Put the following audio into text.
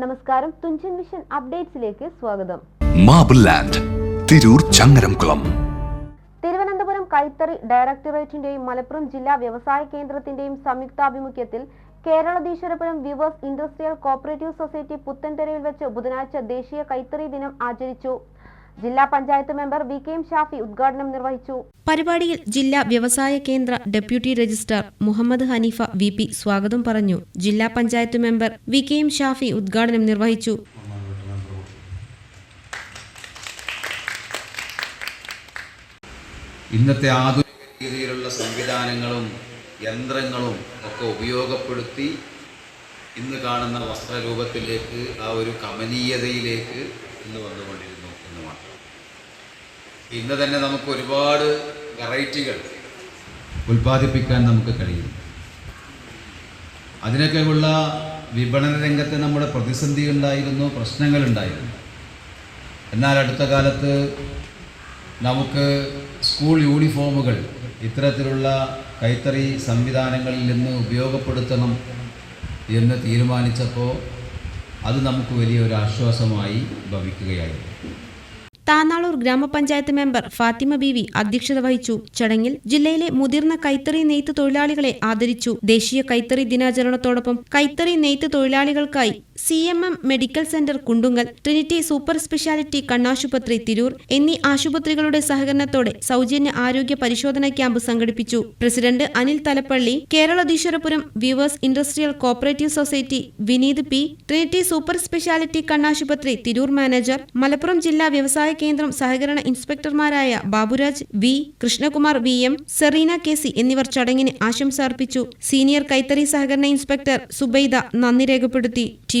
നമസ്കാരം. തുഞ്ചൻ മിഷൻ അപ്ഡേറ്റ്സിലേക്ക് സ്വാഗതം. Marble land Tirur Changaramkulam. Thiruvananthapuram കൈത്തറി ഡയറക്ടറേറ്റിന്റെയും മലപ്പുറം ജില്ലാ വ്യവസായ കേന്ദ്രത്തിന്റെയും സംയുക്താഭിമുഖ്യത്തിൽ Kerala Keraladheeswarapuram weavers industrial cooperative society പുത്തൻതെരയിൽ വെച്ച് ബുധനാഴ്ച ദേശീയ കൈത്തറി ദിനം ആചരിച്ചു. ജില്ലാ panchayat member V K M Shafi ഉദ്ഘാടനം നിർവഹിച്ചു. പരിപാടിയിൽ ജില്ലാ വ്യവസായ കേന്ദ്ര deputy registrar Muhammad Haneefa V P സ്വാഗതം പറഞ്ഞു. ജില്ലാ panchayat member V K M Shafi ഉദ്ഘാടനം നിർവഹിച്ചു. ഇന്നത്തെ ആധുനിക രീതിയിലുള്ള സംവിധാനങ്ങളും യന്ത്രങ്ങളും ഒക്കെ ഉപയോഗപ്പെടുത്തി ഇന്ന് കാണുന്ന വസ്ത്രരൂപത്തിലേക്ക് ആ ഒരു കമനീയതയിലേക്ക് ഇന്ന് വന്നുകൊണ്ടിരുന്നു ഇന്ന് തന്നെ നമുക്ക് ഒരുപാട് വെറൈറ്റികൾ ഉൽപ്പാദിപ്പിക്കാൻ നമുക്ക് കഴിയും. അതിനൊക്കെയുള്ള വിപണന രംഗത്ത് നമ്മുടെ പ്രതിസന്ധി ഉണ്ടായിരുന്നു പ്രശ്നങ്ങളുണ്ടായിരുന്നു. എന്നാൽ അടുത്ത കാലത്ത് നമുക്ക് സ്കൂൾ യൂണിഫോമുകൾ ഇത്തരത്തിലുള്ള കൈത്തറി സംവിധാനങ്ങളിൽ നിന്ന് ഉപയോഗപ്പെടുത്തണം എന്ന് തീരുമാനിച്ചപ്പോൾ അത് നമുക്ക് വലിയൊരു ആശ്വാസമായി ഭവിക്കുകയായിരുന്നു. താനാളൂർ ഗ്രാമപഞ്ചായത്ത് മെമ്പർ ഫാത്തിമ ബീവി അധ്യക്ഷത വഹിച്ചു. ചടങ്ങിൽ ജില്ലയിലെ മുതിർന്ന കൈത്തറി നെയ്ത്ത് തൊഴിലാളികളെ ആദരിച്ചു. ദേശീയ കൈത്തറി ദിനാചരണത്തോടൊപ്പം കൈത്തറി നെയ്ത്ത് തൊഴിലാളികൾക്കായി C M M medical centre Kundungal Trinity super speciality കണ്ണാശുപത്രി തിരൂർ എന്നീ ആശുപത്രികളുടെ സഹകരണത്തോടെ സൗജന്യ ആരോഗ്യ പരിശോധന ക്യാമ്പ് സംഘടിപ്പിച്ചു. President Anil Thalappally Keraladheeswarapuram weavers industrial cooperative society Vineeth P Trinity super speciality കണ്ണാശുപത്രി തിരൂർ മാനേജർ മലപ്പുറം ജില്ലാ വ്യവസായ കേന്ദ്രം സഹകരണ ഇൻസ്പെക്ടർമാരായ Baburaj V Krishnakumar V M Sereena K C എന്നിവർ ചടങ്ങിന് ആശംസ അർപ്പിച്ചു. സീനിയർ കൈത്തറി സഹകരണ ഇൻസ്പെക്ടർ സുബൈദ നന്ദി രേഖപ്പെടുത്തി. T